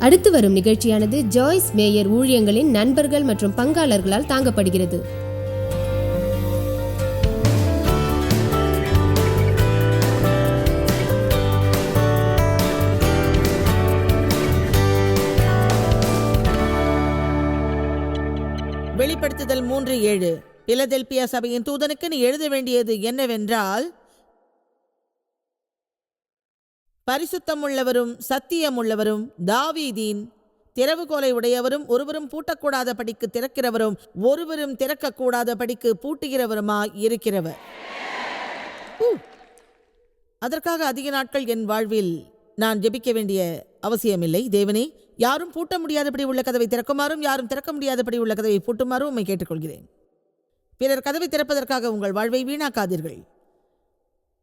அடுத்து வரும் நிகழ்ச்சியானது ஜாய்ஸ் மேயர் ஊழியங்களின் நண்பர்கள் மற்றும் பங்காளர்களால் தாங்கப்படுகிறது. வெளிப்படுத்துதல் மூன்று ஏழு. பிலதெல்பியா சபையின் தூதனுக்கு நீ எழுத வேண்டியது என்னவென்றால் பரிசுத்தம் உள்ளவரும் சத்தியம் உள்ளவரும் திறவுகோலை உடையவரும் ஒருவரும் பூட்டக்கூடாத படிக்கு திறக்கிறவரும் ஒருவரும் திறக்கக்கூடாத படிக்கு பூட்டுகிறவருமா இருக்கிறவர். அதற்காக அதிக நாட்கள் என் வாழ்வில் நான் ஜெபிக்க வேண்டிய அவசியமில்லை. தேவனே யாரும் பூட்ட முடியாதபடி உள்ள கதவை திறக்குமாறும் யாரும் திறக்க முடியாதபடி உள்ள கதவை பூட்டுமாறும் உண்மை கேட்டுக்கொள்கிறேன். பிறர் கதவை திறப்பதற்காக உங்கள் வாழ்வை வீணாக்காதீர்கள்.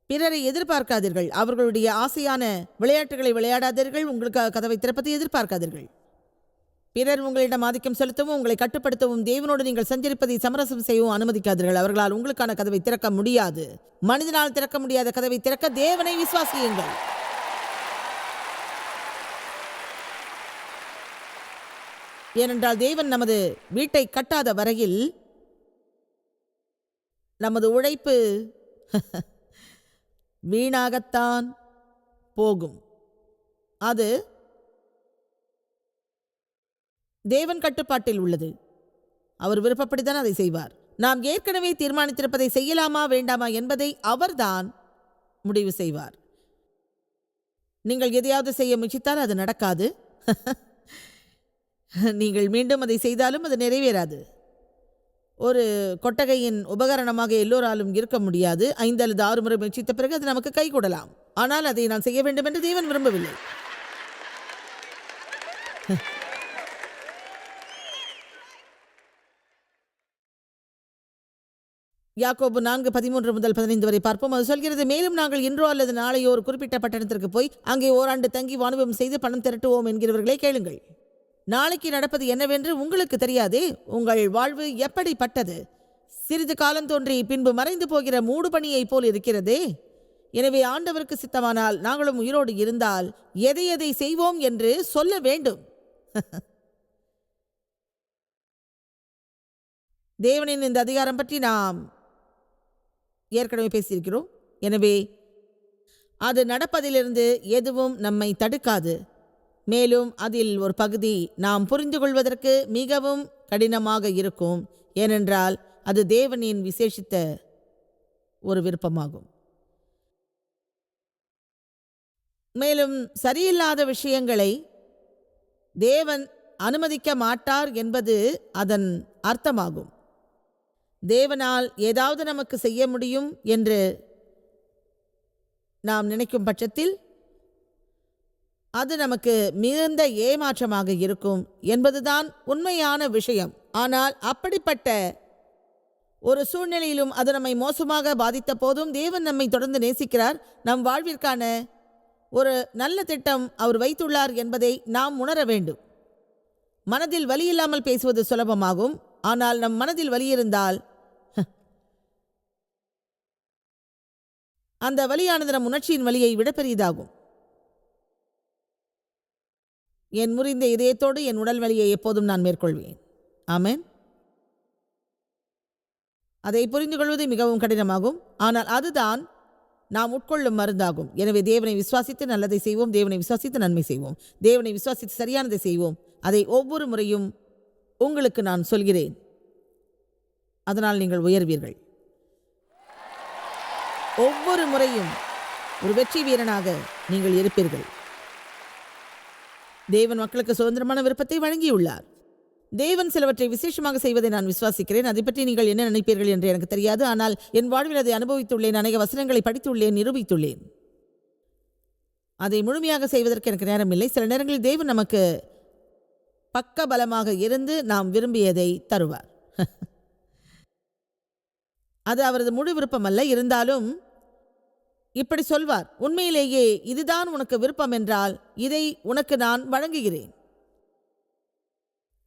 பிறரை எதிர்பார்க்காதீர்கள். அவர்களுடைய ஆசையான விளையாட்டுகளை விளையாடாதீர்கள். உங்களுக்கு கதவை திறப்பதை எதிர்பார்க்காதீர்கள். பிறர் உங்களிடம் ஆதிக்கம் செலுத்தவும் உங்களை கட்டுப்படுத்தவும் தேவனோடு நீங்கள் சஞ்சரிப்பதை சமரசம் செய்யவும் அனுமதிக்காதீர்கள். அவர்களால் உங்களுக்கான கதவை திறக்க முடியாது. மனிதனால் திறக்க முடியாத கதவை திறக்க தேவனை விசுவாசியுங்கள். ஏனென்றால் தேவன் நமது வீட்டை கட்டாத வரையில் நமது உழைப்பு வீணாகத்தான் போகும். அது தேவன் கட்டுப்பாட்டில் உள்ளது. அவர் விருப்பப்படிதான் அதை செய்வார். நாம் ஏற்கனவே தீர்மானித்திருப்பதை செய்யலாமா வேண்டாமா என்பதை அவர்தான் முடிவு செய்வார். நீங்கள் எதையாவது செய்ய முயற்சித்தால் அது நடக்காது. நீங்கள் மீண்டும் அதை செய்தாலும் அது நிறைவேறாது. ஒரு கொட்டகையின் உபகரணமாக எல்லோராலும் இருக்க முடியாது. ஐந்து அல்லது ஆறு முறை முயற்சித்த பிறகு அது நமக்கு கை கூடலாம். ஆனால் அதை நான் செய்ய வேண்டும் என்று தேவன் விரும்பவில்லை. யாக்கோபு நான்கு பதிமூன்று முதல் பதினைந்து வரை பார்ப்போம். அது சொல்கிறது மேலும் நாங்கள் இன்றோ அல்லது நாளையோ ஒரு குறிப்பிட்ட பட்டணத்திற்கு போய் அங்கே ஓராண்டு தங்கி வாணிபம் செய்து பணம் திரட்டுவோம் என்கிறவர்களை கேளுங்கள். நாளைக்கு நடப்பது என்னவென்று உங்களுக்கு தெரியாதே உங்கள் வாழ்வு எப்படிப்பட்டது? சிறிது காலம் தோன்றி பின்பு மறைந்து போகிற மூடு பணியைப் போல் இருக்கிறதே. எனவே ஆண்டவருக்கு சித்தமானால் நாங்களும் உயிரோடு இருந்தால் எதை எதை செய்வோம் என்று சொல்ல வேண்டும். தேவனின் இந்த அதிகாரம் பற்றி நாம் ஏற்கனவே பேசியிருக்கிறோம். எனவே அது நடப்பதிலிருந்து எதுவும் நம்மை தடுக்காது. மேலும் அதில் ஒரு பகுதி நாம் புரிந்து கொள்வதற்கு மிகவும் கடினமாக இருக்கும். ஏனென்றால் அது தேவனின் விசேஷித்த ஒரு விருப்பமாகும். மேலும் சரியில்லாத விஷயங்களை தேவன் அனுமதிக்க மாட்டார் என்பது அதன் அர்த்தமாகும். தேவனால் ஏதாவது நமக்கு செய்ய முடியும் என்று நாம் நினைக்கும் பட்சத்தில் அது நமக்கு மிகுந்த ஏமாற்றமாக இருக்கும் என்பதுதான் உண்மையான விஷயம். ஆனால் அப்படிப்பட்ட ஒரு சூழ்நிலையிலும் அது நம்மை மோசமாக பாதித்த போதும் தேவன் நம்மை தொடர்ந்து நேசிக்கிறார். நம் வாழ்விற்கான ஒரு நல்ல திட்டம் அவர் வைத்துள்ளார் என்பதை நாம் உணர வேண்டும். மனதில் வலி இல்லாமல் பேசுவது சுலபமாகும். ஆனால் நம் மனதில் வலி இருந்தால் அந்த வலியானது நம் உணர்ச்சியின் வலியை விட பெரியதாகும் என் முறிந்த இதயத்தோடு என் உடல் வலியை எப்போதும் நான் மேற்கொள்வேன். ஆமேன். அதை புரிந்து கொள்வது மிகவும் கடினமாகும். ஆனால் அதுதான் நாம் உட்கொள்ளும் மருந்தாகும். எனவே தேவனை விசுவாசித்து நல்லதை செய்வோம் தேவனை விசுவாசித்து நன்மை செய்வோம் தேவனை விசுவாசித்து சரியானதை செய்வோம். அதை ஒவ்வொரு முறையும் உங்களுக்கு நான் சொல்கிறேன். அதனால் நீங்கள் உயர்வீர்கள். ஒவ்வொரு முறையும் ஒரு வெற்றி வீரனாக நீங்கள் இருப்பீர்கள். தேவன் மக்களுக்கு சுதந்திரமான விருப்பத்தை வழங்கியுள்ளார். தேவன் சிலவற்றை விசேஷமாக செய்வதை நான் விசுவாசிக்கிறேன். அதை பற்றி நீங்கள் என்ன நினைப்பீர்கள் என்று எனக்கு தெரியாது. ஆனால் என் வாழ்வில் அதை அனுபவித்துள்ளேன். அநேக வசனங்களை படித்துள்ளேன் நிரூபித்துள்ளேன். அதை முழுமையாக செய்வதற்கு எனக்கு நேரம் இல்லை. சில நேரங்களில் தேவன் நமக்கு பக்க பலமாக இருந்து நாம் விரும்பியதை தருவார். அது அவரது முழு விருப்பமல்ல. இருந்தாலும் இப்படி சொல்வார் உண்மையிலேயே இதுதான் உனக்கு விருப்பம் என்றால் இதை உனக்கு நான் வழங்குகிறேன்.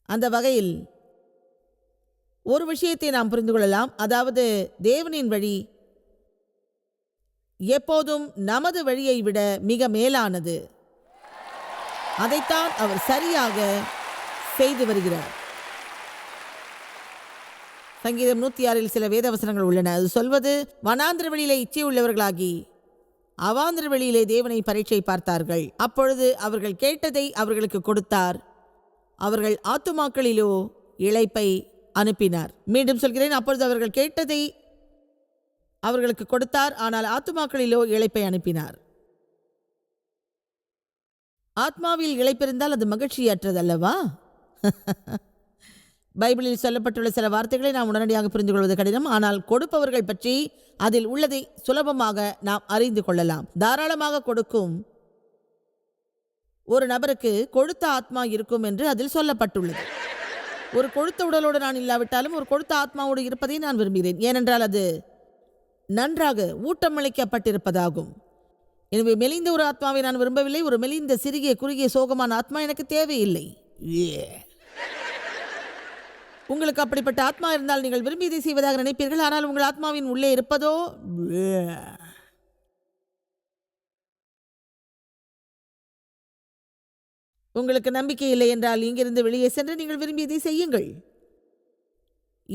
அந்த வகையில் ஒரு விஷயத்தை நாம் புரிந்து கொள்ளலாம். அதாவது தேவனின் வழி எப்போதும் நமது வழியை விட மிக மேலானது. அதைத்தான் அவர் சரியாக செய்து வருகிறார். சங்கீதம் நூற்றி ஆறில் சில வேதவசனங்கள் உள்ளன. அது சொல்வது வனாந்திர வெளியிலே இச்சை உள்ளவர்களாகி அவாந்திர வெளியிலே தேவனை பரீட்சை பார்த்தார்கள். அப்பொழுது அவர்கள் கேட்டதை அவர்களுக்கு கொடுத்தார். அவர்கள் ஆத்துமாக்களிலோ இழைப்பை அனுப்பினார். மீண்டும் சொல்கிறேன் அப்பொழுது அவர்கள் கேட்டதை அவர்களுக்கு கொடுத்தார் ஆனால் ஆத்துமாக்களிலோ இழைப்பை அனுப்பினார். ஆத்மாவில் இழைப்பிருந்தால் அது மகிழ்ச்சியற்றதல்லவா? பைபிளில் சொல்லப்பட்டுள்ள சில வார்த்தைகளை நாம் உடனடியாக புரிந்து கொள்வது கடினம். ஆனால் கொடுப்பவர்கள் பற்றி அதில் உள்ளதை சுலபமாக நாம் அறிந்து கொள்ளலாம். தாராளமாக கொடுக்கும். ஒரு நபருக்கு கொழுத்த ஆத்மா இருக்கும் என்று அதில் சொல்லப்பட்டுள்ளது. ஒரு கொழுத்த உடலோடு நான் இல்லாவிட்டாலும் ஒரு கொழுத்த ஆத்மாவோடு இருப்பதை நான் விரும்புகிறேன். ஏனென்றால் அது நன்றாக ஊட்டமளிக்கப்பட்டிருப்பதாகும். எனவே மெலிந்த ஒரு ஆத்மாவை நான் விரும்பவில்லை. ஒரு மெலிந்த சிறிய குறுகிய சோகமான ஆத்மா எனக்கு தேவையில்லை. ஏ. உங்களுக்கு அப்படிப்பட்ட ஆத்மா இருந்தால் நீங்கள் விரும்பியதை செய்வதாக நினைப்பீர்கள். ஆனால் உங்கள் ஆத்மாவின் உள்ளே இருப்பதோ உங்களுக்கு நம்பிக்கை இல்லை என்றால் இங்கிருந்து வெளியே சென்று நீங்கள் விரும்பியதை செய்யுங்கள்.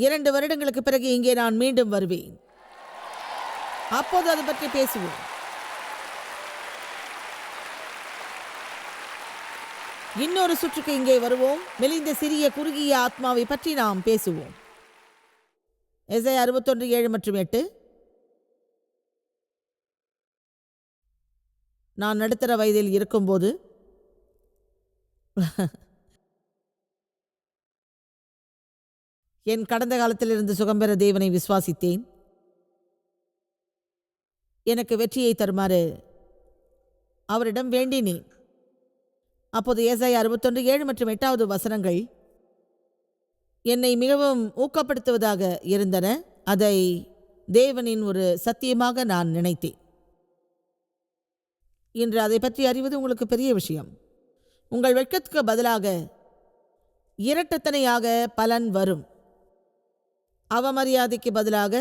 இரண்டு வருடங்களுக்கு பிறகு இங்கே நான் மீண்டும் வருவேன். அப்போது அது பற்றி பேசுவோம். இன்னொரு சுற்றுக்கு இங்கே வருவோம். மெலிந்த சிறிய குறுகிய ஆத்மாவை பற்றி நாம் பேசுவோம். எஸ்ஐ அறுபத்தொன்று ஏழு மற்றும் எட்டு. நான் நடுத்தர வயதில் இருக்கும்போது என் கடந்த காலத்திலிருந்து சுகம்பெற தேவனை விசுவாசித்தேன். எனக்கு வெற்றியை தருமாறு அவரிடம் வேண்டினேன். அப்போது ஏசாய் அறுபத்தொன்று ஏழு மற்றும் எட்டாவது வசனங்கள் என்னை மிகவும் ஊக்கப்படுத்துவதாக இருந்தன. அதை தேவனின் ஒரு சத்தியமாக நான் நினைத்தேன். இன்று அதை பற்றி அறிவது உங்களுக்கு பெரிய விஷயம். உங்கள் வெட்கத்துக்கு பதிலாக இரட்டத்தனையாக பலன் வரும். அவமரியாதைக்கு பதிலாக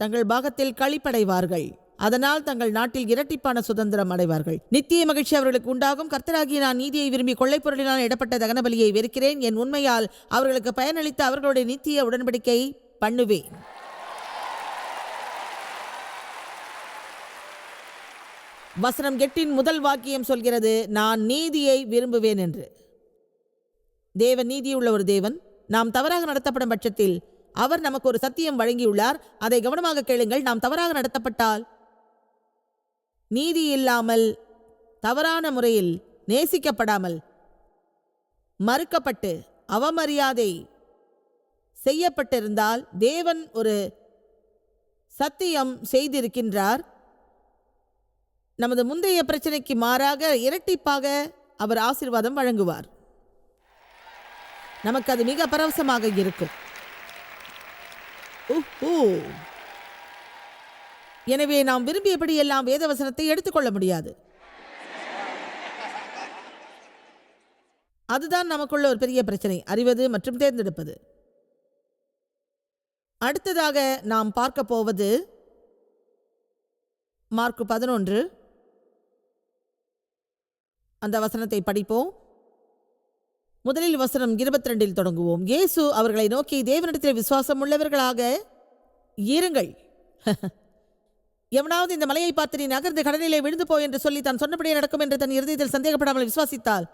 தங்கள் பாகத்தில் களிப்படைவார்கள். அதனால் தங்கள் நாட்டில் இரட்டிப்பான சுதந்திரம் அடைவார்கள். நித்திய மகிழ்ச்சி அவர்களுக்கு உண்டாகும். கர்த்தராகிய நான் நீதியை விரும்பி கொள்ளைப் பொருளினால் இடப்பட்ட தகனபலியை வெறுக்கிறேன். என் உண்மையால் அவர்களுக்கு பயனளித்து அவர்களுடைய நித்திய உடன்படிக்கை பண்ணுவேன். வசனம் எட்டின் முதல் வாக்கியம் சொல்கிறது நான் நீதியை விரும்புவேன் என்று. தேவன் நீதியுள்ள ஒரு தேவன். நாம் தவறாக நடத்தப்படும் பட்சத்தில் அவர் நமக்கு ஒரு சத்தியம் வழங்கியுள்ளார். அதை கவனமாக கேளுங்கள். நாம் தவறாக நடத்தப்பட்டால் நீதி இல்லாமல் தவறான முறையில் நேசிக்கப்படாமல் மறுக்கப்பட்டு அவமரியாதை செய்யப்பட்டிருந்தால் தேவன் ஒரு சத்தியம் செய்திருக்கின்றார். நமது முந்தைய பிரச்சனைக்கு மாறாக இரட்டிப்பாக அவர் ஆசீர்வாதம் வழங்குவார். நமக்கு அது மிக பரவசமாக இருக்கும். உஹூ. எனவே நாம் விரும்பியபடி எல்லாம் வேதவசனத்தை எடுத்துக்கொள்ள முடியாது. அதுதான் நமக்குள்ள ஒரு பெரிய பிரச்சனை அறிவது மற்றும் தேர்ந்தெடுப்பது. அடுத்ததாக நாம் பார்க்க போவது மார்க் பதினொன்று. அந்த வசனத்தை படிப்போம். முதலில் வசனம் இருபத்தி ரெண்டில் தொடங்குவோம். இயேசு அவர்களை நோக்கி தேவனிடத்தில் விசுவாசம் உள்ளவர்களாக இருங்கள். எவனாவது இந்த மலையை பார்த்து நீ நகர்ந்து கடலிலே விழுந்து போ என்று சொல்லி தான் சொன்னபடியே நடக்கும் என்று தன் இருதயத்தில் சந்தேகப்படாமல் விசுவாசித்தால்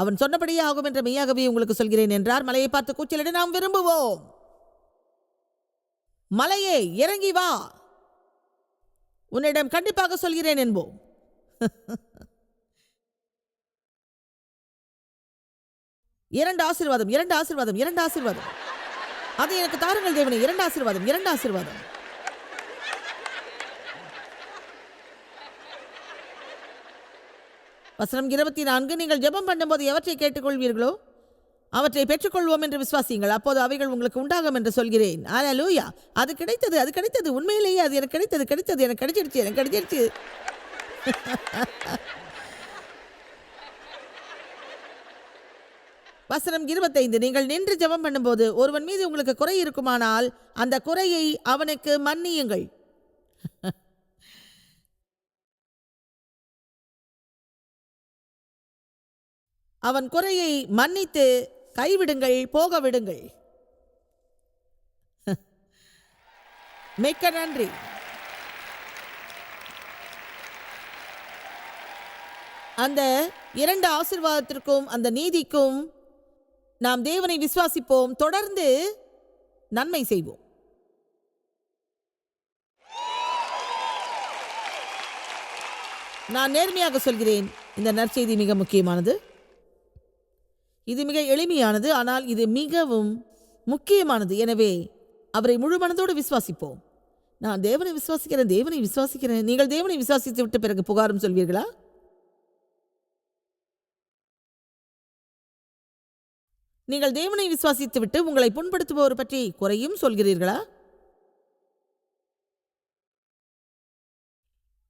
அவன் சொன்னபடியே ஆகும் என்று மெய்யாகவே உங்களுக்கு சொல்கிறேன் என்றார். மலையை பார்த்து கூச்சலிட நாம் விரும்புவோம். மலையே இறங்கி வா. உன்னிடம் கண்டிப்பாக சொல்கிறேன் என்போம். இரண்டு ஆசீர்வாதம் இரண்டு ஆசீர்வாதம் இரண்டு ஆசீர்வாதம். அது எனக்கு தாருங்கள் தேவனே இரண்டு ஆசீர்வாதம் இரண்டு ஆசீர்வாதம். வசனம் இருபத்தி நான்கு நீங்கள் ஜெபம் பண்ணும்போது எவற்றை கேட்டுக்கொள்வீர்களோ அவற்றை பெற்றுக்கொள்வோம் என்று விசுவாசியுங்கள். அப்போது அவைகள் உங்களுக்கு உண்டாகும் என்று சொல்கிறேன். லூயா அது கிடைத்தது அது கிடைத்தது. உண்மையிலேயே அது எனக்கு கிடைத்தது கிடைத்தது எனக்கு கிடைச்சிருச்சு எனக்கு கிடைச்சிருச்சு. வசனம் இருபத்தைந்து நீங்கள் நின்று ஜெபம் பண்ணும்போது ஒருவன் மீது உங்களுக்கு குறை இருக்குமானால் அந்த குறையை அவனுக்கு மன்னியுங்கள். அவன் குறையை மன்னித்து கைவிடுங்கள் போக விடுங்கள் மிக்க நன்றி. அந்த இரண்டு ஆசீர்வாதத்திற்கும் அந்த நீதிக்கும் நாம் தேவனை விசுவாசிப்போம். தொடர்ந்து நன்மை செய்வோம். நான் நேர்மையாக சொல்கிறேன். இந்த நற்செய்தி மிக முக்கியமானது. இது மிக எளிமையானது ஆனால் இது மிகவும் முக்கியமானது. எனவே அவரை முழு மனதோடு விசுவாசிப்போம். நான் தேவனை விசுவாசிக்கிறேன் தேவனை விசுவாசிக்கிறேன். நீங்கள் தேவனை விசுவாசித்து விட்ட பிறகு புகாரும் சொல்வீர்களா? நீங்கள் தேவனை விசுவாசித்துவிட்டு உங்களை புண்படுத்துபவர் பற்றி குறையும் சொல்கிறீர்களா?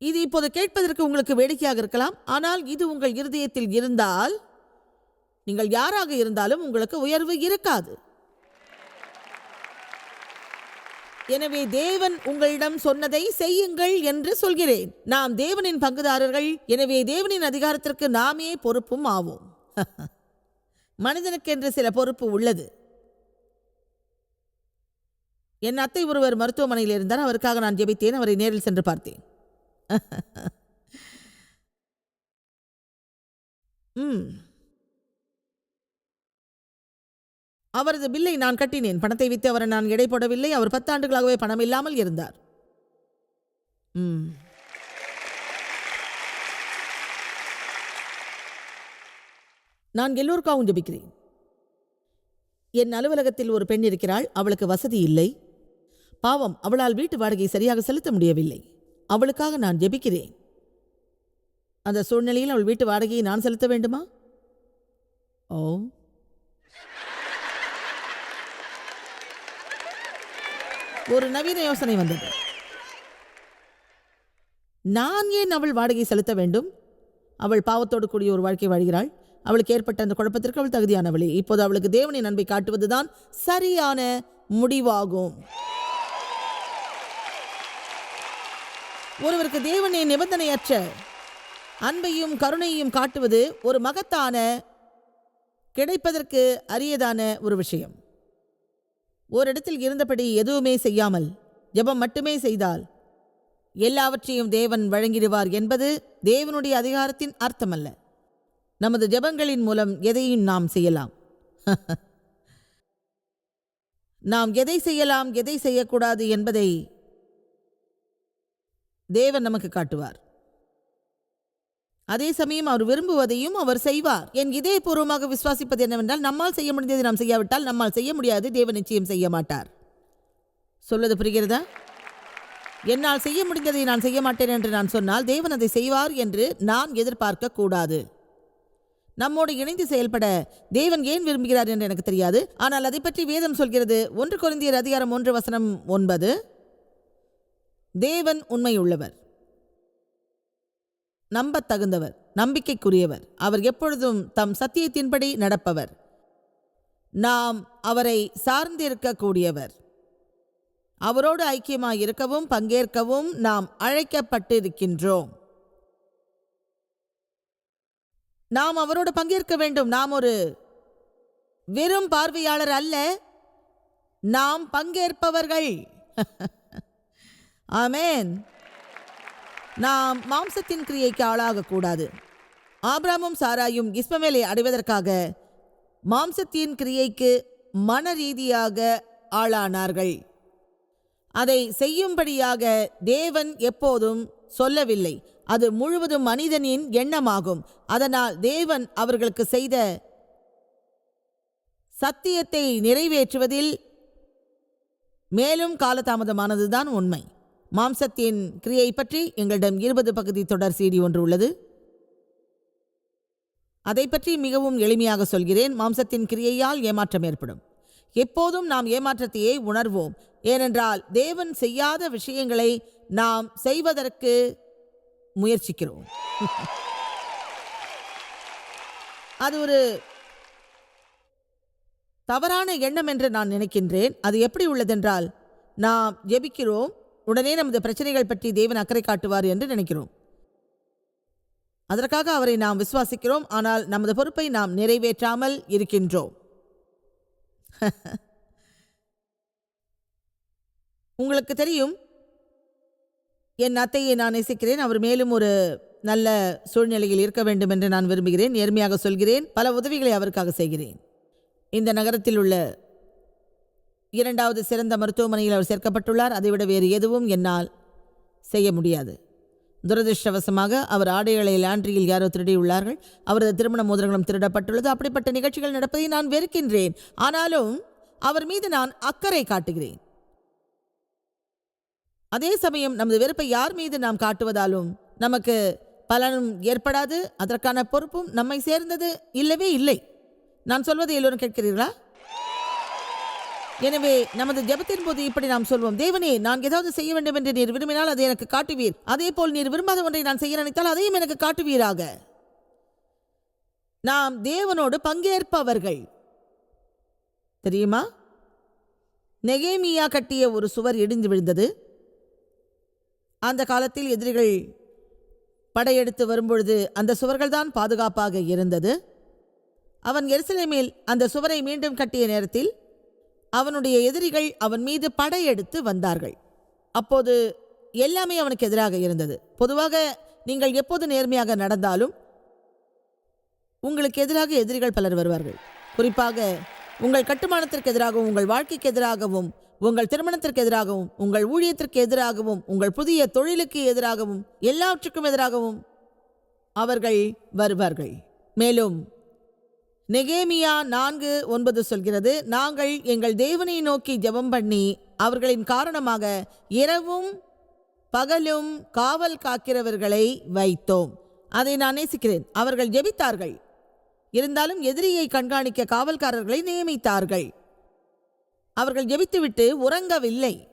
இது இப்போது கேட்பதற்கு உங்களுக்கு வேடிக்கையாக இருக்கலாம். ஆனால் இது உங்கள் இருதயத்தில் இருந்தால் நீங்கள் யாராக இருந்தாலும் உங்களுக்கு உயர்வு இருக்காது. எனவே தேவன் உங்களிடம் சொன்னதை செய்யுங்கள் என்று சொல்கிறேன். நாம் தேவனின் பங்குதாரர்கள் எனவே தேவனின் அதிகாரத்திற்கு நாமே பொறுப்பும் ஆவோம். மனிதனுக்கென்று சில பொறுப்பு உள்ளது. என் அத்தை ஒருவர் மருத்துவமனையில் இருந்தார் அவருக்காக நான் ஜெபித்தேன் அவரை நேரில் சென்று பார்த்தேன். ம். அவரது பில்லை நான் கட்டினேன். பணத்தை வித்து அவரை நான் எடை போடவில்லை. அவர் பத்தாண்டுகளாகவே பணம் இல்லாமல் இருந்தார். ம். நான் எல்லோருக்காகவும் ஜெபிக்கிறேன். என் அலுவலகத்தில் ஒரு பெண் இருக்கிறாள். அவளுக்கு வசதி இல்லை. பாவம் அவளால் வீட்டு வாடகை சரியாக செலுத்த முடியவில்லை. அவளுக்காக நான் ஜெபிக்கிறேன். அந்த சூழ்நிலையில் அவள் வீட்டு வாடகையை நான் செலுத்த வேண்டுமா? ஓ. ஒரு நவீன யோசனை வந்தது. நான் ஏன் அவள் வாடகை செலுத்த வேண்டும்? அவள் பாவத்தோடு கூடிய ஒரு வாழ்க்கை வாழ்கிறாள். அவளுக்கு ஏற்பட்ட அந்த குழப்பத்திற்கு அவள் தகுதியானவளே. இப்போது அவளுக்கு தேவனின் அன்பை காட்டுவதுதான் சரியான முடிவாகும். ஒருவருக்கு தேவனை நிபந்தனையற்ற அன்பையும் கருணையும் காட்டுவது ஒரு மகத்தான கிடைப்பதற்கு அரியதான ஒரு விஷயம். ஓரிடத்தில் இருந்தபடி எதுவுமே செய்யாமல் ஜெபம் மட்டுமே செய்தால் எல்லாவற்றையும் தேவன் வழங்கிடுவார் என்பது தேவனுடைய அதிகாரத்தின் அர்த்தமல்ல. நமது ஜெபங்களின் மூலம் எதையும் நாம் செய்யலாம். நாம் எதை செய்யலாம் எதை செய்யக்கூடாது என்பதை தேவன் நமக்கு காட்டுவார். அதே சமயம் அவர் விரும்புவதையும் அவர் செய்வார். என் இதயபூர்வமாக விசுவாசிப்பது என்னவென்றால் நம்மால் செய்ய முடிந்ததை நாம் செய்யாவிட்டால் நம்மால் செய்ய முடியாது தேவன் நிச்சயம் செய்ய மாட்டார். சொல்வது புரிகிறதா? என்னால் செய்ய முடிந்ததை நான் செய்ய மாட்டேன் என்று நான் சொன்னால் தேவன் அதை செய்வார் என்று நான் எதிர்பார்க்க கூடாது. நம்மோடு இணைந்து செயல்பட தேவன் ஏன் விரும்புகிறார் என்று எனக்கு தெரியாது. ஆனால் அதை பற்றி வேதம் சொல்கிறது ஒன்று குறைந்தியர் அதிகாரம் ஒன்று வசனம் ஒன்பது தேவன் உண்மையுள்ளவர். நம்பத் தகுந்தவர் நம்பிக்கைக்குரியவர். அவர் எப்பொழுதும் தம் சத்தியத்தின்படி நடப்பவர். நாம் அவரை சார்ந்திருக்கக்கூடியவர். அவரோடு ஐக்கியமாக இருக்கவும் பங்கேற்கவும் நாம் அழைக்கப்பட்டிருக்கின்றோம். நாம் அவரோடு பங்கேற்க வேண்டும். நாம் ஒரு வெறும் பார்வையாளர் அல்ல. நாம் பங்கேற்பவர்கள். ஆமேன். நாம் மாம்சத்தின் கிரியைக்கு ஆளாகக்கூடாது ஆபிராமும் சாராயும் இஸ்மவேலை அடைவதற்காக மாம்சத்தின் கிரியைக்கு மன ரீதியாக ஆளானார்கள். அதை செய்யும்படியாக தேவன் எப்போதும் சொல்லவில்லை. அது முழுவதும் மனிதனின் எண்ணமாகும். அதனால் தேவன் அவர்களுக்கு செய்த சத்தியத்தை நிறைவேற்றுவதில் மேலும் காலதாமதமானதுதான் உண்மை. மாம்சத்தின் கிரியை பற்றி எங்களிடம் இருபது பகுதி தொடர் சீடி ஒன்று உள்ளது. அதை பற்றி மிகவும் எளிமையாக சொல்கிறேன். மாம்சத்தின் கிரியையால் ஏமாற்றம் ஏற்படும். எப்போதும் நாம் ஏமாற்றத்தையே உணர்வோம். ஏனென்றால் தேவன் செய்யாத விஷயங்களை நாம் செய்வதற்கு முயற்சிக்கிறோம். அது ஒரு தவறான எண்ணம் என்று நான் நினைக்கின்றேன். அது எப்படி உள்ளதென்றால் நாம் ஜெபிக்கிறோம். உடனே நமது பிரச்சனைகள் பற்றி தேவன் அக்கறை காட்டுவார் என்று நினைக்கிறோம். அதற்காக அவரை நாம் விசுவாசிக்கிறோம் ஆனால் நமது பொறுப்பை நாம் நிறைவேற்றாமல் இருக்கின்றோம். உங்களுக்கு தெரியும் என் அத்தையை நான் நேசிக்கிறேன். அவர் மேலும் ஒரு நல்ல சூழ்நிலையில் இருக்க வேண்டும் என்று நான் விரும்புகிறேன். நேர்மையாக சொல்கிறேன். பல உதவிகளை அவருக்காக செய்கிறேன். இந்த நகரத்தில் உள்ள இரண்டாவது சிறந்த மருத்துவமனையில் அவர் சேர்க்கப்பட்டுள்ளார். அதைவிட வேறு எதுவும் என்னால் செய்ய முடியாது. துரதிருஷ்டவசமாக அவர் ஆடைகளை லாண்ட்ரியில் யாரோ திருடியுள்ளார்கள். அவரது திருமண மோதிரங்களும் திருடப்பட்டுள்ளது. அப்படிப்பட்ட நிகழ்ச்சிகள் நடப்பதை நான் வெறுக்கின்றேன். ஆனாலும் அவர் மீது நான் அக்கறை காட்டுகிறேன். அதே சமயம் நமது வெறுப்பை யார் மீது நாம் காட்டுவதாலும் நமக்கு பலனும் ஏற்படாது. அதற்கான பொறுப்பும் நம்மை சேர்ந்தது இல்லவே இல்லை. நான் சொல்வதை எல்லோரும் கேட்கிறீர்களா? எனவே நமது ஜெபத்தின் போது இப்படி நாம் சொல்வோம் தேவனே நான் ஏதாவது செய்ய வேண்டும் என்று நீர் விரும்பினால் அதை எனக்கு காட்டுவீர். அதே போல் நீர் விரும்பாத ஒன்றை நான் செய்ய நினைத்தால் அதையும் எனக்கு காட்டுவீராக. நாம் தேவனோடு பங்கேற்பவர்கள். தெரியுமா? நெகேமியா கட்டிய ஒரு சுவர் இடிந்து விழுந்தது. அந்த காலத்தில் எதிரிகள் படையெடுத்து வரும்பொழுது அந்த சுவர்கள் தான் பாதுகாப்பாக இருந்தது. அவன் எருசலேமில் அந்த சுவரை மீண்டும் கட்டிய நேரத்தில் அவனுடைய எதிரிகள் அவன் மீது படையெடுத்து வந்தார்கள். அப்போது எல்லாமே அவனுக்கு எதிராக இருந்தது. பொதுவாக நீங்கள் எப்போது நேர்மையாக நடந்தாலும் உங்களுக்கு எதிராக எதிரிகள் பலர் வருவார்கள். குறிப்பாக உங்கள் கட்டுமானத்திற்கு எதிராகவும் உங்கள் வாழ்க்கைக்கு எதிராகவும் உங்கள் திருமணத்திற்கு எதிராகவும் உங்கள் ஊழியத்திற்கு எதிராகவும் உங்கள் புதிய தொழிலுக்கு எதிராகவும் எல்லாவற்றுக்கும் எதிராகவும் அவர்கள் வருவார்கள். மேலும் நெகேமியா நான்கு ஒன்பது சொல்கிறது நாங்கள் எங்கள் தேவனை நோக்கி ஜெபம் பண்ணி அவர்களின் காரணமாக இரவும் பகலும் காவல் காக்கிறவர்களை வைத்தோம். அதை நான் நேசிக்கிறேன். அவர்கள் ஜெபித்தார்கள். இருந்தாலும் எதிரியை கண்காணிக்க காவல்காரர்களை நியமித்தார்கள். அவர்கள் ஜெபித்துவிட்டு உறங்கவில்லை.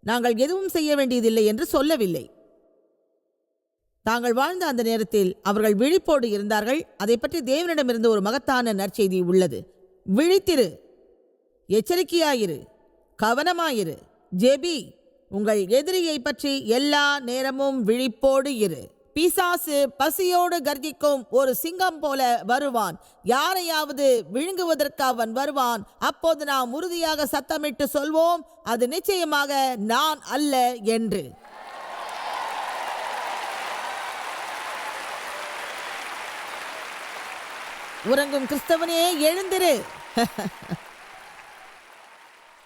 நாங்கள் எதுவும் செய்ய வேண்டியதில்லை என்று சொல்லவில்லை. தாங்கள் வாழ்ந்த அந்த நேரத்தில் அவர்கள் விழிப்போடு இருந்தார்கள். அதை பற்றி தேவனிடமிருந்து ஒரு மகத்தான நற்செய்தி உள்ளது. விழித்திரு. எச்சரிக்கையாயிரு. கவனமாயிரு. ஜெபி. உங்கள் எதிரியை பற்றி எல்லா நேரமும் விழிப்போடு இரு. பிசாசு பசியோடு கர்ஜிக்கும் ஒரு சிங்கம் போல வருவான். யாரையாவது விழுங்குவதற்கு அவன் வருவான். அப்போது நாம் உறுதியாக சத்தமிட்டு சொல்வோம். அது நிச்சயமாக நான் அல்ல என்று. உறங்கும் கிறிஸ்தவனே எழுந்திரு.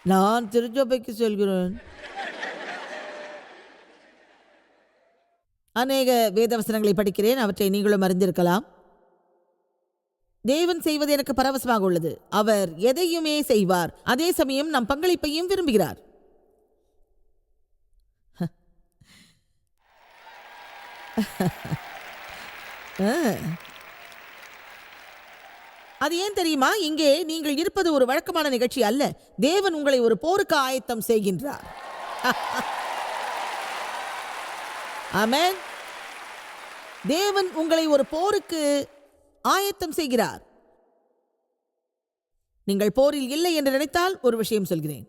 நான் திருச்சபைக்கு செல்கிறேன். அநேக வேதவசனங்களை படிக்கிறேன் அவற்றை நீங்களும் அறிந்திருக்கலாம். தேவன் செய்வது எனக்கு பரவசமாக உள்ளது. அவர் எதையுமே செய்வார். அதே சமயம் நம் பங்களிப்பையும் விரும்புகிறார். ஆ. அது ஏன் தெரியுமா? இங்கே நீங்கள் இருப்பது ஒரு வழக்கமான நிகழ்ச்சி அல்ல. தேவன் உங்களை ஒரு போருக்கு ஆயத்தம் செய்கின்றார். ஆமேன். தேவன் உங்களை ஒரு போருக்கு ஆயத்தம் செய்கிறார். நீங்கள் போரில் இல்லை என்று நினைத்தால் ஒரு விஷயம் சொல்கிறேன்.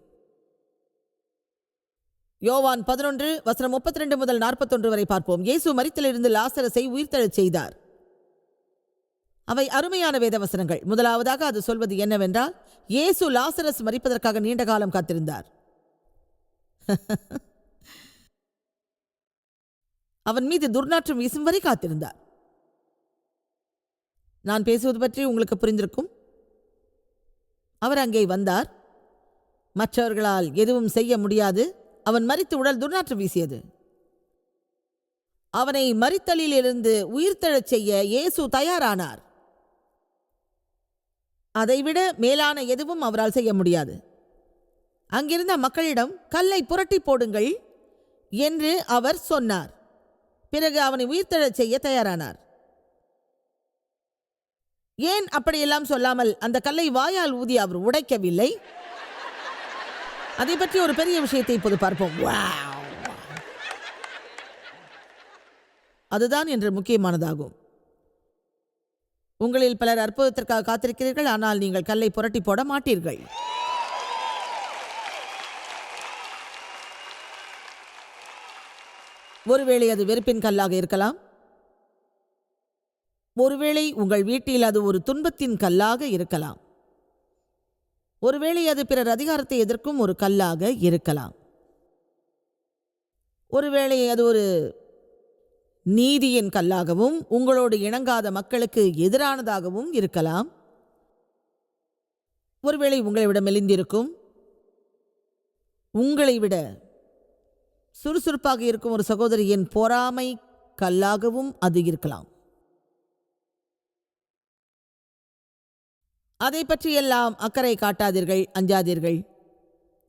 யோவான் பதினொன்று வசனம் முப்பத்தி ரெண்டு முதல் நாற்பத்தொன்று வரை பார்ப்போம். இயேசு மரித்திலிருந்து லாசரஸை உயிர்த்தெழச் செய்தார். அவை அருமையான வேதவசனங்கள் முதலாவதாக அது சொல்வது என்னவென்றால் இயேசு லாசரஸ் மறிப்பதற்காக நீண்ட காலம் காத்திருந்தார். அவன் மீது துர்நாற்றம் வீசும் வரை காத்திருந்தார். நான் பேசுவது பற்றி உங்களுக்கு புரிந்திருக்கும். அவர் அங்கே வந்தார். மற்றவர்களால் எதுவும் செய்ய முடியாது. அவன் மறித்து உடல் துர்நாற்றம் வீசியது. அவனை மரித்தலிலிருந்து உயிர்த்தெழச் செய்ய இயேசு தயாரானார். அதைவிட மேலான எதுவும் அவரால் செய்ய முடியாது. அங்கிருந்த மக்களிடம் கல்லை புரட்டி போடுங்கள் என்று அவர் சொன்னார். பிறகு அவனை உயிர்த்தெழச் செய்ய தயாரானார். ஏன் அப்படியெல்லாம் சொல்லாமல் அந்த கல்லை வாயால் ஊதி அவர் உடைக்கவில்லை? அதை பற்றி ஒரு பெரிய விஷயத்தை இப்போது பார்ப்போம். அதுதான் என்று முக்கியமானதாகும். உங்களில் பலர் அற்புதத்திற்காக காத்திருக்கிறீர்கள் ஆனால் நீங்கள் கல்லை புரட்டி போட மாட்டீர்கள். ஒருவேளை அது வெறுப்பின் கல்லாக இருக்கலாம். ஒருவேளை உங்கள் வீட்டில் அது ஒரு துன்பத்தின் கல்லாக இருக்கலாம். ஒருவேளை அது பிறர் அதிகாரத்தை எதிர்க்கும் ஒரு கல்லாக இருக்கலாம். ஒருவேளை அது ஒரு நீதியின் கல்லாகவும் உங்களோடு இணங்காத மக்களுக்கு எதிரானதாகவும் இருக்கலாம். ஒருவேளை உங்களை விட மெலிந்திருக்கும். உங்களை விட சுறுசுறுப்பாக இருக்கும் ஒரு சகோதரியின் பொறாமை கல்லாகவும் அது இருக்கலாம். அதை பற்றியெல்லாம் அக்கறை காட்டாதீர்கள் அஞ்சாதீர்கள்.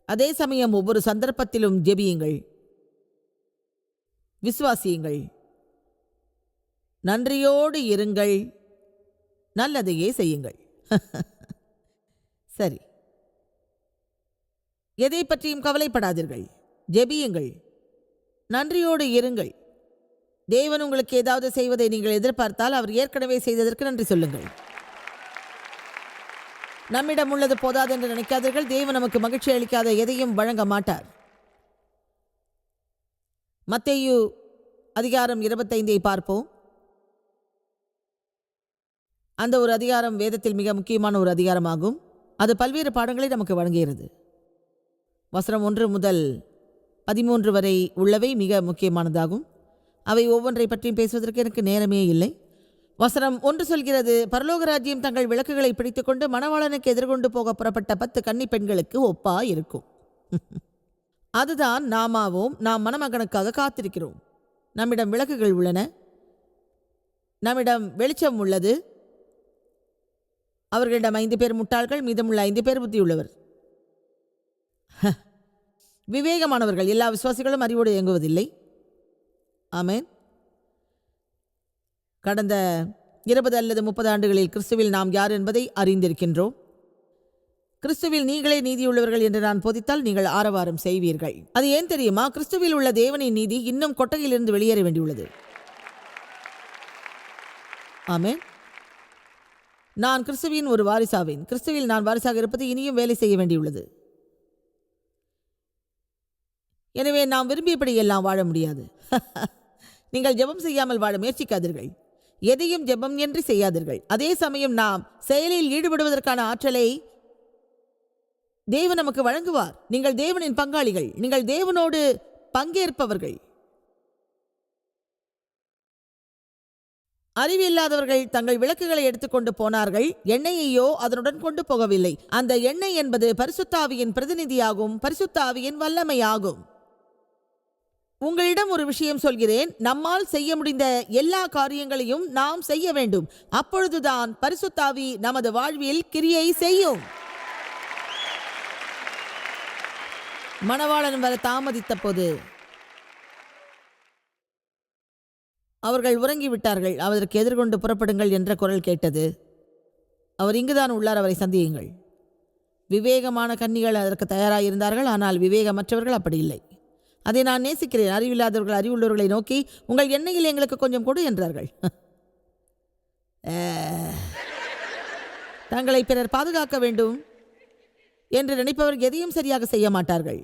அதே சமயம் ஒவ்வொரு சந்தர்ப்பத்திலும் ஜெபியுங்கள். விசுவாசியுங்கள். நன்றியோடு இருங்கள். நல்லதையே செய்யுங்கள். சரி. எதை பற்றியும் கவலைப்படாதீர்கள். ஜெபியுங்கள். நன்றியோடு இருங்கள். தேவன் உங்களுக்கு ஏதாவது செய்வதை நீங்கள் எதிர்பார்த்தால் அவர் ஏற்கனவே செய்ததற்கு நன்றி சொல்லுங்கள். நம்மிடம் உள்ளது போதாது என்று நினைக்காதீர்கள். தேவன் நமக்கு மகிழ்ச்சி அளிக்காத எதையும் வழங்க மாட்டார். மத்தேயு அதிகாரம் இருபத்தைந்தை பார்ப்போம். அந்த ஒரு அதிகாரம் வேதத்தில் மிக முக்கியமான ஒரு அதிகாரமாகும். அது பல்வேறு பாடங்களை நமக்கு வழங்குகிறது. வசனம் ஒன்று முதல் பதிமூன்று வரை உள்ளவை மிக முக்கியமானதாகும். அவை ஒவ்வொன்றை பற்றியும் பேசுவதற்கு எனக்கு நேரமே இல்லை. வசனம் ஒன்று சொல்கிறது பரலோக ராஜ்யம் தங்கள் விளக்குகளை பிடித்துக்கொண்டு மணவாளனுக்கு எதிர்கொண்டு போக புறப்பட்ட பத்து கன்னி பெண்களுக்கு ஒப்பா இருக்கும். அதுதான் நாமாவும் நாம் மணமகனுக்காக காத்திருக்கிறோம். நம்மிடம் விளக்குகள் உள்ளன. நம்மிடம் வெளிச்சம் உள்ளது. அவர்களிடம் ஐந்து பேர் முட்டாள்கள் மீதமுள்ள ஐந்து பேர் புத்தியுள்ளவர். ஹ. விவேகமானவர்கள் எல்லா விசுவாசிகளும் அறிவோடு இயங்குவதில்லை. ஆமேன். கடந்த இருபது அல்லது முப்பது ஆண்டுகளில் கிறிஸ்துவில் நாம் யார் என்பதை அறிந்திருக்கின்றோம். கிறிஸ்துவில் நீங்களே நீதியுள்ளவர்கள் என்று நான் பொதித்தால் நீங்கள் ஆரவாரம் செய்வீர்கள். அது ஏன் தெரியுமா? கிறிஸ்துவில் உள்ள தேவனின் நீதி இன்னும் கொட்டகையிலிருந்து வெளியேற வேண்டியுள்ளது. ஆமேன். நான் கிறிஸ்துவின் ஒரு வாரிசாவேன். கிறிஸ்துவில் நான் வாரிசாக இருப்பது இனியும் வேலை செய்ய வேண்டியுள்ளது. எனவே நாம் விரும்பியபடி எல்லாம் வாழ முடியாது. நீங்கள் ஜெபம் செய்யாமல் வாழ முயற்சிக்காதீர்கள். எதையும் ஜெபம் என்று செய்யாதீர்கள். அதே சமயம் நாம் செயலில் ஈடுபடுவதற்கான ஆற்றலை தேவன் நமக்கு வழங்குவார். நீங்கள் தேவனின் பங்காளிகள். நீங்கள் தேவனோடு பங்கேற்பவர்கள். அறிவில்லாதவர்கள் தங்கள் விளக்குகளை எடுத்துக்கொண்டு போனார்கள் எண்ணெயையோ அதனுடன் கொண்டு போகவில்லை. அந்த எண்ணெய் என்பது பரிசுத்தாவியின் பிரதிநிதியாகும் பரிசுத்தாவியின் வல்லமையாகும். உங்களிடம் ஒரு விஷயம் சொல்கிறேன் நம்மால் செய்ய முடிந்த எல்லா காரியங்களையும் நாம் செய்ய வேண்டும். அப்பொழுதுதான் பரிசுத்தாவி நமது வாழ்வில் கிரியை செய்யும். மணவாளன் வர தாமதித்த போது அவர்கள் உறங்கிவிட்டார்கள். அவருக்கு எதிர்கொண்டு புறப்படுங்கள் என்ற குரல் கேட்டது. அவர் இங்குதான் உள்ளார் அவரை சந்தியுங்கள். விவேகமான கன்னிகள் அதற்கு தயாராயிருந்தார்கள் ஆனால் விவேகமற்றவர்கள் அப்படி இல்லை. அதை நான் நேசிக்கிறேன். அறிவில்லாதவர்கள் அறிவுள்ளவர்களை நோக்கி உங்கள் எண்ணெயில் எங்களுக்கு கொஞ்சம் கொடு என்றார்கள். தங்களை பிறர் பாதுகாக்க வேண்டும் என்று நினைப்பவர் எதையும் சரியாக செய்ய மாட்டார்கள்.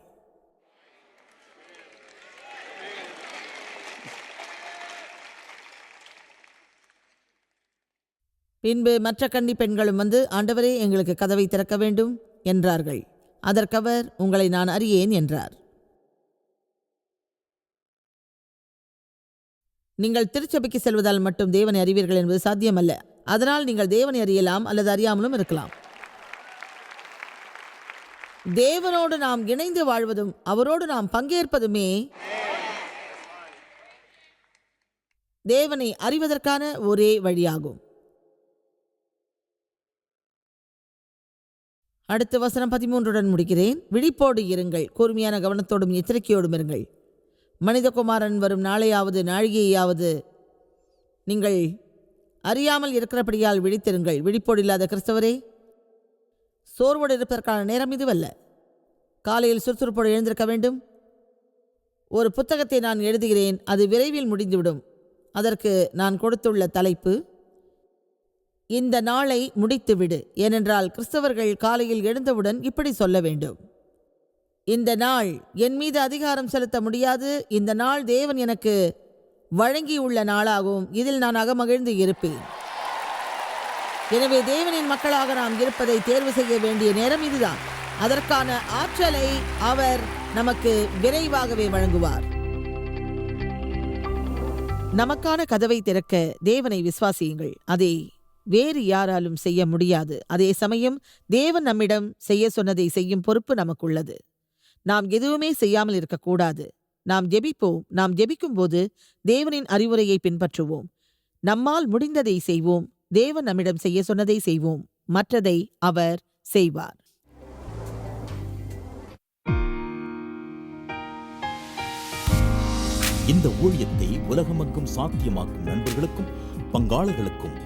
பின்பு மற்ற கன்னி பெண்களும் வந்து ஆண்டவரே எங்களுக்கு கதவை திறக்க வேண்டும் என்றார்கள். அதற்கவர் உங்களை நான் அறியேன் என்றார். நீங்கள் திருச்சபைக்கு செல்வதால் மட்டும் தேவனை அறிவீர்கள் என்பது சாத்தியமல்ல. அதனால் நீங்கள் தேவனை அறியலாம் அல்லது அறியாமலும் இருக்கலாம். தேவனோடு நாம் இணைந்து வாழ்வதும் அவரோடு நாம் பங்கேற்பதுமே தேவனை அறிவதற்கான ஒரே வழியாகும். அடுத்த வசனம் பதிமூன்றுடன் முடிக்கிறேன். விழிப்போடு இருங்கள். கூர்மையான கவனத்தோடும் எச்சரிக்கையோடும் இருங்கள். மனிதகுமாரன் வரும் நாளையாவது நாழிகையாவது நீங்கள் அறியாமல் இருக்கிறபடியால் விழித்திருங்கள். விழிப்போடு இல்லாத கிறிஸ்தவரே சோர்வோடு இருப்பதற்கான நேரம் இதுவல்ல. காலையில் சுறுசுறுப்போடு எழுந்திருக்க வேண்டும். ஒரு புத்தகத்தை நான் எழுதுகிறேன். அது விரைவில் முடிந்துவிடும். அதற்கு நான் கொடுத்துள்ள தலைப்பு இந்த நாளை முடித்துவிடு ஏனென்றால் கிறிஸ்தவர்கள் காலையில் எழுந்தவுடன் இப்படி சொல்ல வேண்டும். இந்த நாள் என் மீது அதிகாரம் செலுத்த முடியாது இந்த நாள் தேவன் எனக்கு வழங்கியுள்ள நாளாகும் இதில் நான் அகமகிழ்ந்து இருப்பேன். எனவே தேவனின் மக்களாக நாம் இருப்பதை தேர்வு செய்ய வேண்டிய நேரம் இதுதான். அதற்கான ஆற்றலை அவர் நமக்கு விரைவாகவே வழங்குவார். நமக்கான கதவை திறக்க தேவனை விசுவாசியுங்கள். அதை வேறு யாராலும் செய்ய முடியாது. அதே சமயம் தேவன் நம்மிடம் செய்ய சொன்னதை செய்யும் பொறுப்பு நமக்குள்ளது. நாம் எதுவுமே செய்யாமல் இருக்கக்கூடாது. நாம் ஜெபிப்போம். நாம் ஜெபிக்கும்போது தேவனின் அறிவுரையை பின்பற்றுவோம். நம்மால் முடிந்ததை செய்வோம். தேவன் நம்மிடம் செய்ய சொன்னதை செய்வோம். மற்றதை அவர் செய்வார். இந்த ஊழியத்தை உலகமெங்கும் சாத்தியமாக்கும் நண்பர்களுக்கும் பங்காளர்களுக்கும்